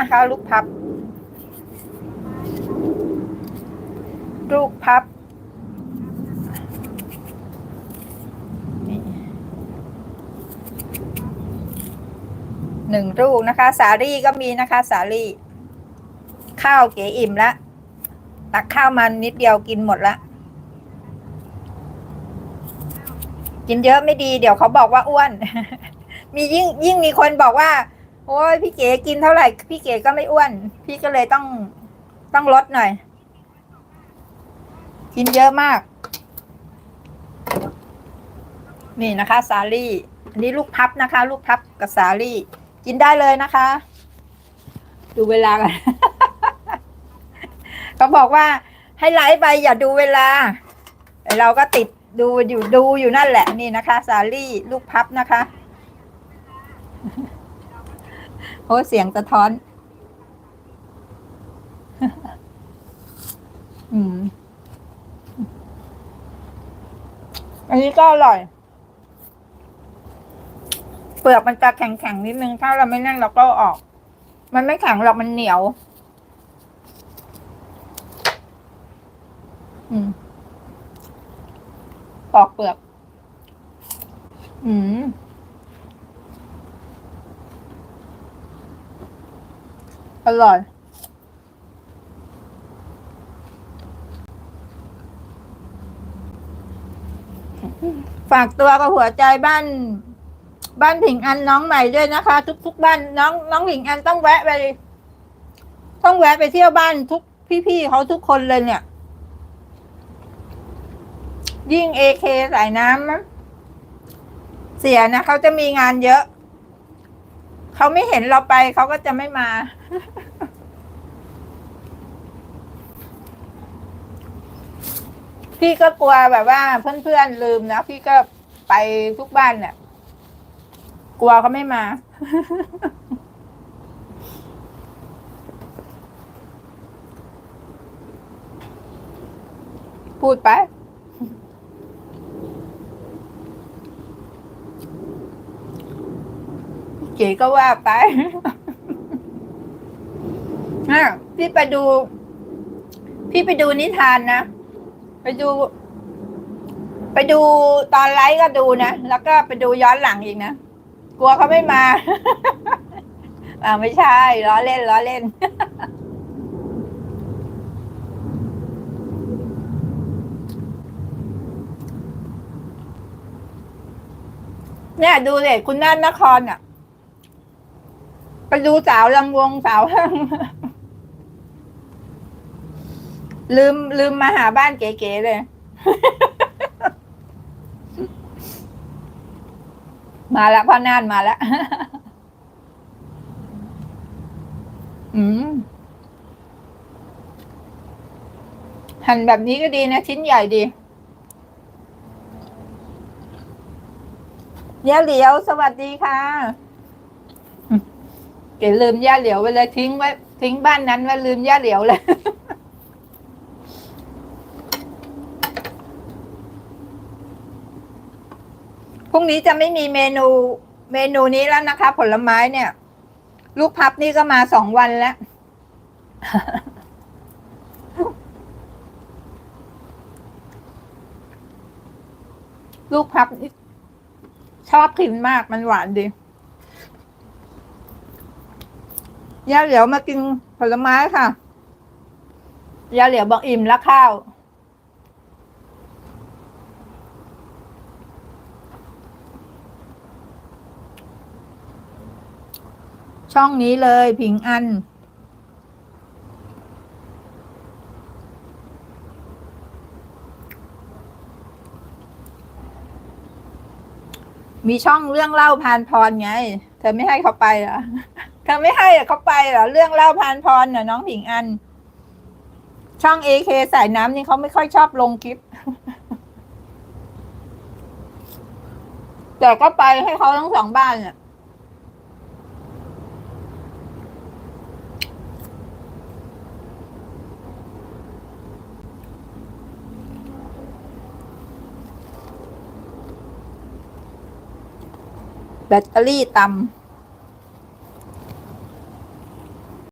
นะคะ ลูกพับ ลูกพับหนึ่งลูกนะคะ สาลี่ก็มีนะคะ สาลี่ ข้าวเก๋อิ่มละตักข้าวมันนิดเดียวกินหมดละกินเยอะไม่ดี เดี๋ยวเขาบอกว่าอ้วน มียิ่งยิ่งมีคนบอกว่า โอ้ยพี่เก๋กินเท่าไหร่ พี่เก๋ก็ไม่อ้วน พี่ก็เลยต้องต้องลดหน่อย กินเยอะมาก นี่นะคะ สาลี่ อันนี้ลูกพับนะคะ ลูกพับกับสาลี่ กินได้เลยนะคะ ดูเวลากันเขาบอกว่าให้ไลฟ์ไปอย่าดูเวลา เราก็ติดดูอยู่ดูอยู่นั่นแหละนี่นะคะ สาลี่ ลูกพับนะคะ อ้เสียงสะท้อน อืม อันนี้ก็อร่อย เปลือกมันจะแข็งๆนิดนึง ถ้าเราไม่นั่นเราก็ออก มันไม่แข็งหรอกมันเหนียว อืมปอกเปลือก อืม อร่อย ฝากตัวกับหัวใจบ้าน บ้านผิงอันน้องใหม่ด้วยนะคะ ทุก ๆ บ้านน้องน้องผิงอันต้องแวะไปต้องแวะไปเที่ยวบ้านทุกพี่ๆเขาทุกคนเลยเนี่ย ยิ่งเอเคสายน้ำเสียนะเขาจะมีงานเยอะ เขาไม่เห็นเราไปเขาก็จะไม่มา พี่ก็กลัวแบบว่า เพื่อนๆลืมนะพี่ก็ไปทุกบ้านเนี่ยกลัวเขาไม่มาพูดไป เก๋ก็ว่าไปอะพี่ไปดู พี่ไปดูนิทานนะ ไปดู ไปดูตอนไลฟ์ก็ดูนะ แล้วก็ไปดูย้อนหลังอีกนะ กลัวเขาไม่มา อ่าไม่ใช่ล้อเล่นล้อเล่นเนี่ยดูเลยคุณน่านนครอะ ไปดูสาวลำวงสาวลืมลืมมาหาบ้านเก๋ๆเลย มาแล้วพ่อน่านมาแล้วอืมหั่นแบบนี้ก็ดีนะ ชิ้นใหญ่ดีย่เหลียว สวัสดีค่ะ เก๋ลืมย่าเหลียวไปเลยทิ้งไว้ทิ้งบ้านนั้นไว้ลืมย่าเหลียวเลยพรุ่งนี้จะไม่มีเมนูเมนูนี้แล้วนะคะ ผลไม้เนี่ย ลูกพับนี่ก็มาสองวันแล้ว ลูกพับนี่ชอบกินมากมันหวานดี ยาเหลียวมากินผลไม้ค่ะ ยาเหลียวบอกอิ่มแล้วข้าว ช่องนี้เลยผิงอัน มีช่องเรื่องเล่าพานพรไง เธอไม่ให้เขาไปเหรอ ธอไม่ให้เขาไปเหรอเรื่องเล่าพานพรน่ะน้องผิงอัน ช่องเอเคสายน้ำนี่เขาไม่ค่อยชอบลงคลิป แต่ก็ไปให้เขาทั้งสองบ้านเนี่ยแบตเตอรี่ต่ำ